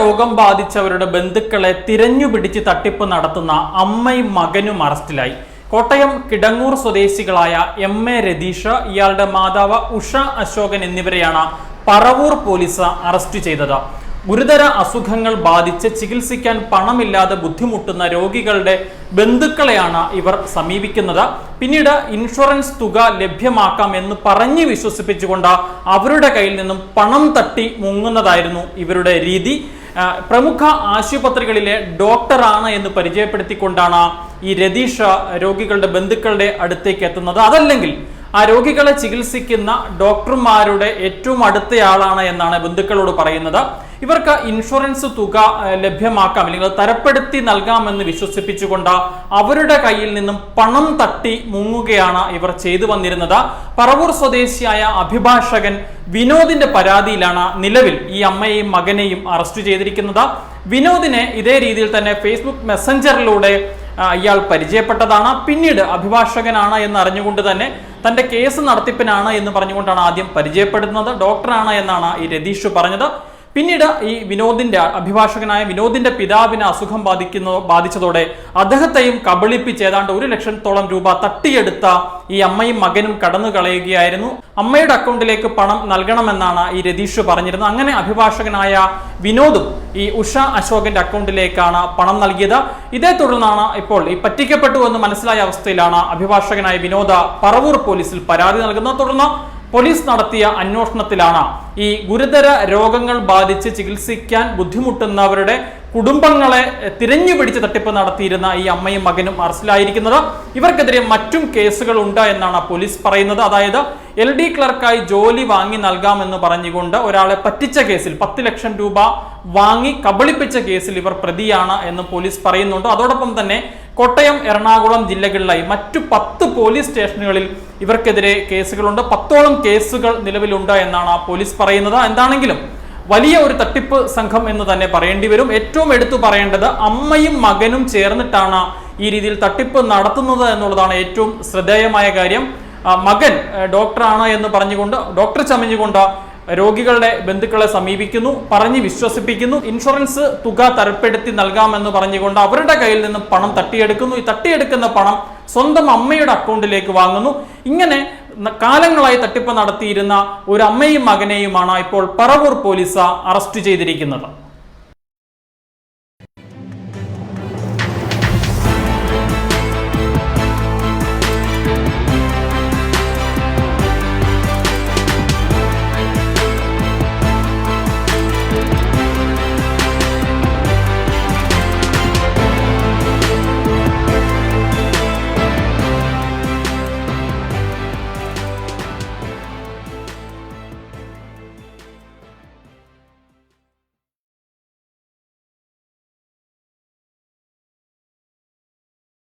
രോഗം ബാധിച്ചവരുടെ ബന്ധുക്കളെ തിരഞ്ഞുപിടിച്ച് തട്ടിപ്പ് നടത്തുന്ന അമ്മയും മകനും അറസ്റ്റിലായി. കോട്ടയം കിടങ്ങൂർ സ്വദേശികളായ എം എ രതീഷ് ഇയാളുടെ മാതാവ് ഉഷ അശോകൻ എന്നിവരെയാണ് പറവൂർ പോലീസ് അറസ്റ്റ് ചെയ്തത്. ഗുരുതര അസുഖങ്ങൾ ബാധിച്ച് ചികിത്സിക്കാൻ പണമില്ലാതെ ബുദ്ധിമുട്ടുന്ന രോഗികളുടെ ബന്ധുക്കളെയാണ് ഇവർ സമീപിക്കുന്നത്. പിന്നീട് ഇൻഷുറൻസ് തുക ലഭ്യമാക്കാം എന്ന് പറഞ്ഞ് വിശ്വസിപ്പിച്ചുകൊണ്ട് അവരുടെ കയ്യിൽ നിന്നും പണം തട്ടി മുങ്ങുന്നതായിരുന്നു ഇവരുടെ രീതി. പ്രമുഖ ആശുപത്രികളിലെ ഡോക്ടറാണ് എന്ന് പരിചയപ്പെടുത്തിക്കൊണ്ടാണ് ഈ രതീഷ രോഗികളുടെ ബന്ധുക്കളുടെ അടുത്തേക്ക് എത്തുന്നത്. അതല്ലെങ്കിൽ ആ രോഗികളെ ചികിത്സിക്കുന്ന ഡോക്ടർമാരുടെ ഏറ്റവും അടുത്തയാളാണ് എന്നാണ് ബന്ധുക്കളോട് പറയുന്നത്. ഇവർക്ക് ഇൻഷുറൻസ് തുക ലഭ്യമാക്കാം അല്ലെങ്കിൽ തരപ്പെടുത്തി നൽകാമെന്ന് വിശ്വസിപ്പിച്ചുകൊണ്ട് അവരുടെ കയ്യിൽ നിന്നും പണം തട്ടി മുങ്ങുകയാണ് ഇവർ ചെയ്തു വന്നിരുന്നത്. പറവൂർ സ്വദേശിയായ അഭിഭാഷകൻ വിനോദിന്റെ പരാതിയിലാണ് നിലവിൽ ഈ അമ്മയെയും മകനെയും അറസ്റ്റ് ചെയ്തിരിക്കുന്നത്. വിനോദിനെ ഇതേ രീതിയിൽ തന്നെ ഫേസ്ബുക്ക് മെസ്സഞ്ചറിലൂടെ ഇയാൾ പരിചയപ്പെട്ടതാണ് പിന്നീട് അഭിഭാഷകനാണ് എന്ന് അറിഞ്ഞുകൊണ്ട് തന്നെ തന്റെ കേസ് നടത്തിപ്പിനാണ് എന്ന് പറഞ്ഞുകൊണ്ടാണ് ആദ്യം പരിചയപ്പെടുന്നത്. ഡോക്ടറാണ് എന്നാണ് ഈ രതീഷ് പറഞ്ഞത്. പിന്നീട് ഈ വിനോദിന്റെ അഭിഭാഷകനായ വിനോദിന്റെ പിതാവിനെ അസുഖം ബാധിക്കുന്നു ബാധിച്ചതോടെ അദ്ദേഹത്തെയും കബളിപ്പിച്ച് ഏതാണ്ട് ഒരു ലക്ഷത്തോളം രൂപ തട്ടിയെടുത്ത ഈ അമ്മയും മകനും കടന്നു കളയുകയായിരുന്നു. അമ്മയുടെ അക്കൗണ്ടിലേക്ക് പണം നൽകണമെന്നാണ് ഈ രതീഷ് പറഞ്ഞിരുന്നത്. അങ്ങനെ അഭിഭാഷകനായ വിനോദും ഈ ഉഷ അശോകന്റെ അക്കൗണ്ടിലേക്കാണ് പണം നൽകിയത്. ഇതേ തുടർന്നാണ് ഇപ്പോൾ ഈ പറ്റിക്കപ്പെട്ടു എന്ന് മനസ്സിലായ അവസ്ഥയിലാണ് അഭിഭാഷകനായ വിനോദ പറവൂർ പോലീസിൽ പരാതി നൽകുന്നത്. തുടർന്ന് പോലീസ് നടത്തിയ അന്വേഷണത്തിലാണ് ഈ ഗുരുതര രോഗങ്ങൾ ബാധിച്ച് ചികിത്സിക്കാൻ ബുദ്ധിമുട്ടുന്നവരുടെ കുടുംബങ്ങളെ തിരഞ്ഞു പിടിച്ച് തട്ടിപ്പ് നടത്തിയിരുന്ന ഈ അമ്മയും മകനും അറസ്റ്റിലായിരിക്കുന്നത്. ഇവർക്കെതിരെ മറ്റും കേസുകൾ ഉണ്ട് എന്നാണ് പോലീസ് പറയുന്നത്. അതായത് എൽ ഡി ക്ലർക്കായി ജോലി വാങ്ങി നൽകാമെന്ന് പറഞ്ഞുകൊണ്ട് ഒരാളെ പറ്റിച്ച കേസിൽ പത്ത് ലക്ഷം രൂപ വാങ്ങി കബളിപ്പിച്ച കേസിൽ ഇവർ പ്രതിയാണ് എന്ന് പോലീസ് പറയുന്നുണ്ട്. അതോടൊപ്പം തന്നെ കോട്ടയം എറണാകുളം ജില്ലകളിലായി മറ്റു പത്ത് പോലീസ് സ്റ്റേഷനുകളിൽ ഇവർക്കെതിരെ കേസുകളുണ്ട്. പത്തോളം കേസുകൾ നിലവിലുണ്ട് എന്നാണ് പോലീസ് പറയുന്നത്. എന്താണെങ്കിലും വലിയ ഒരു തട്ടിപ്പ് സംഘം എന്ന് തന്നെ പറയേണ്ടി വരും. ഏറ്റവും എടുത്തു പറയേണ്ടത് അമ്മയും മകനും ചേർന്നിട്ടാണ് ഈ രീതിയിൽ തട്ടിപ്പ് നടത്തുന്നത് എന്നുള്ളതാണ് ഏറ്റവും ശ്രദ്ധേയമായ കാര്യം. മകൻ ഡോക്ടറാണ് എന്ന് പറഞ്ഞുകൊണ്ട് ഡോക്ടർ ചമഞ്ഞുകൊണ്ട് രോഗികളുടെ ബന്ധുക്കളെ സമീപിക്കുന്നു പറഞ്ഞ് വിശ്വസിപ്പിക്കുന്നു ഇൻഷുറൻസ് തുക തരപ്പെടുത്തി നൽകാമെന്ന് പറഞ്ഞുകൊണ്ട് അവരുടെ കയ്യിൽ നിന്ന് പണം തട്ടിയെടുക്കുന്നു. ഈ തട്ടിയെടുക്കുന്ന പണം സ്വന്തം അമ്മയുടെ അക്കൗണ്ടിലേക്ക് വാങ്ങുന്നു. ഇങ്ങനെ കാലങ്ങളായി തട്ടിപ്പ് നടത്തിയിരുന്ന ഒരു അമ്മയും മകനെയുമാണ് ഇപ്പോൾ പറവൂർ പോലീസ് അറസ്റ്റ് ചെയ്തിരിക്കുന്നത്.